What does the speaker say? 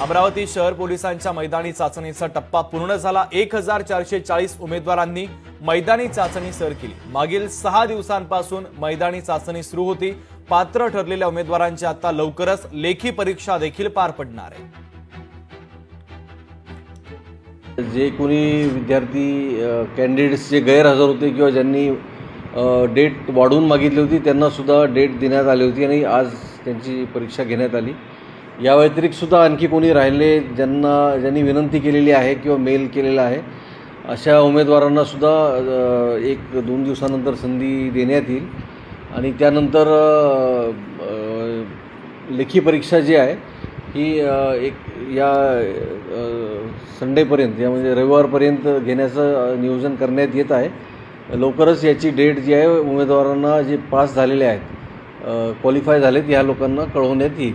अमरावती शहर पोलिसांच्या मैदानी चाचणीचा टप्पा पूर्ण झाला. एक हजार चारशे चाळीस उमेदवारांनी मैदानी चाचणी सर केली. मागील सहा दिवसांपासून मैदानी चाचणी सुरू होती. पात्र ठरलेल्या उमेदवारांची आता लवकरच लेखी परीक्षा देखील पार पडणार आहे. जे कोणी विद्यार्थी कॅन्डिडेट्स जे गैरहजर होते किंवा ज्यांनी डेट वाढवून मागितली होती त्यांना सुद्धा डेट देण्यात आली होती आणि आज त्यांची परीक्षा घेण्यात आली. या व्यतिरिक्तसुद्धा आणखी कोणी राहिले ज्यांना ज्यांनी विनंती केलेली आहे किंवा मेल केलेला आहे अशा उमेदवारांनासुद्धा एक दोन दिवसानंतर संधी देण्यात येईल. आणि त्यानंतर लेखी परीक्षा जी आहे ही एक या संडेपर्यंत या म्हणजे रविवारपर्यंत घेण्याचं नियोजन करण्यात येत आहे. लवकरच याची डेट जी आहे उमेदवारांना जे पास झालेले आहेत क्वालिफाय झालेत ह्या लोकांना कळवण्यात येईल.